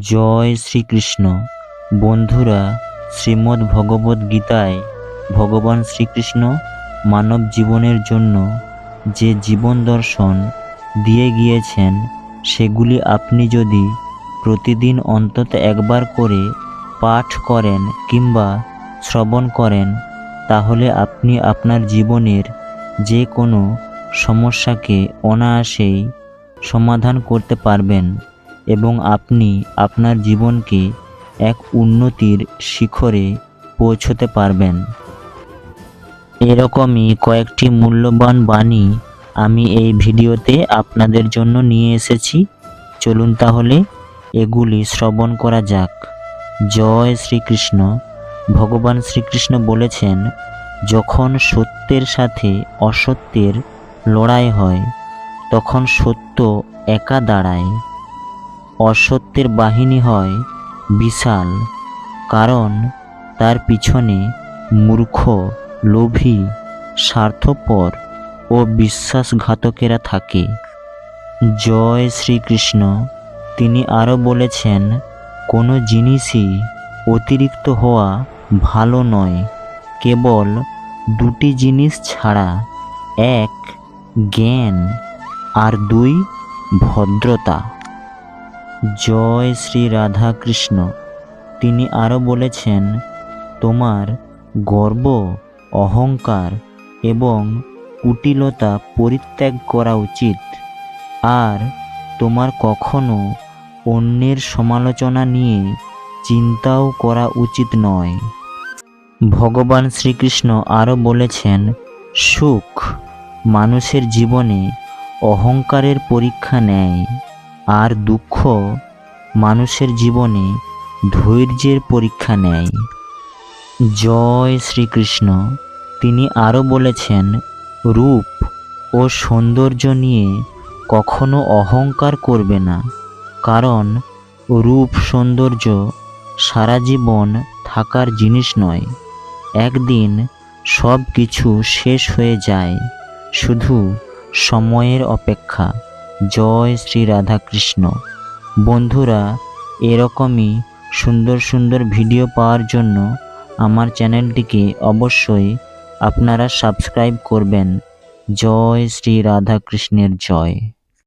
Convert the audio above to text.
জয় শ্রীকৃষ্ণ। বন্ধুরা শ্রীমদ্ ভগবদ্ গীতায় ভগবান শ্রীকৃষ্ণ মানব জীবনের জন্য যে জীবন দর্শন দিয়ে গিয়েছেন, সেগুলি আপনি যদি প্রতিদিন অন্তত একবার করে পাঠ করেন কিংবা শ্রবণ করেন, তাহলে আপনি আপনার জীবনের যে কোনো সমস্যাকে অনায়াসেই সমাধান করতে পারবেন। এবং আপনি আপনার জীবনকে এক উন্নতির শিখরে পৌঁছতে পারবেন। এরকমই কয়েকটি মূল্যবান বাণী আমি এই ভিডিওতে আপনাদের জন্য নিয়ে এসেছি। চলুন তাহলে এগুলি শ্রবণ করা যাক। জয় শ্রীকৃষ্ণ। ভগবান শ্রীকৃষ্ণ বলেছেন, যখন সত্যের সাথে অসত্যের লড়াই হয়, তখন সত্য একা দাঁড়ায়। অসত্যের বাহিনী হয় বিশাল, কারণ তার পিছনে মূর্খ, লোভী, স্বার্থপর ও বিশ্বাসঘাতকেরা থাকে। জয় শ্রীকৃষ্ণ, তিনি আরও বলেছেন, কোনো জিনিসই অতিরিক্ত হওয়া ভালো নয়। কেবল দুটি জিনিস ছাড়া, এক জ্ঞান আর দুই ভদ্রতা। জয় শ্রী রাধা কৃষ্ণ তিনি আরও বলেছেন, তোমার গর্ব, অহংকার এবং কুটিলতা পরিত্যাগ করা উচিত। আর তোমার কখনো অন্যের সমালোচনা নিয়ে চিন্তাও করা উচিত নয়। ভগবান শ্রীকৃষ্ণ আরও বলেছেন, সুখ মানুষের জীবনে অহংকারের পরীক্ষা নেয়। আর দুঃখ মানুষের জীবনে ধৈর্যের পরীক্ষা নেয়। জয় শ্রীকৃষ্ণ। তিনি আরও বলেছেন, রূপ ও সৌন্দর্য নিয়ে কখনো অহংকার করবে না, কারণ রূপ সৌন্দর্য সারা জীবন থাকার জিনিস নয়। একদিন সব কিছু শেষ হয়ে যায়, শুধু সময়ের অপেক্ষা। জয় শ্রী রাধাকৃষ্ণ। বন্ধুরা, এরকমই সুন্দর সুন্দর ভিডিও পাওয়ার জন্য আমার চ্যানেলটিকে অবশ্যই আপনারা সাবস্ক্রাইব করবেন। জয় শ্রী রাধাকৃষ্ণের জয়।